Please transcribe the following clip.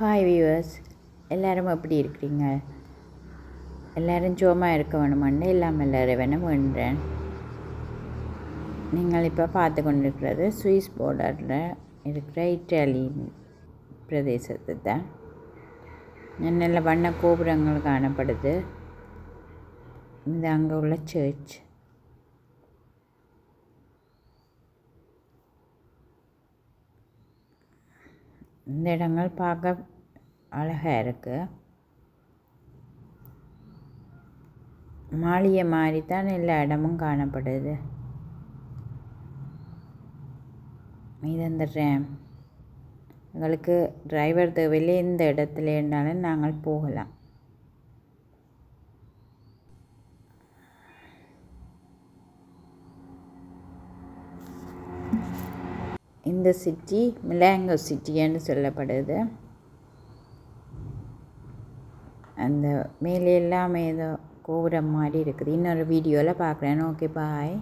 Hi viewers எல்லோரும் எப்படி இருக்கிறீங்க? எல்லாரும் ஜோமாக இருக்க வேணுமென்று இல்லாமல் எல்லாரும் வேணும் வேண்டேன் நீங்கள் இப்போ பார்த்து கொண்டிருக்கிறது சுவிஸ் பார்டரில் இருக்கிற இட்டாலி பிரதேசத்தை தான் நல்ல வண்ண கோபுரங்கள் காணப்படுது? இது அங்கே உள்ள சர்ச் இந்த இடங்கள் பார்க்க அழகாக இருக்குது மாளிகை மாதிரி தான் எல்லா இடமும் காணப்படுது. இது அந்த எங்களுக்கு டிரைவர் தேவையில்லை. இந்த இடத்துல இருந்தாலும் நாங்கள் போகலாம். இந்த சிட்டி மிலாங்கோ சிட்டின்னு சொல்லப்படுது. அந்த மேலே எல்லாமே ஏதோ கோபுரம் மாதிரி இருக்குது. இன்னொரு வீடியோவில் பார்க்குறேன். Okay bye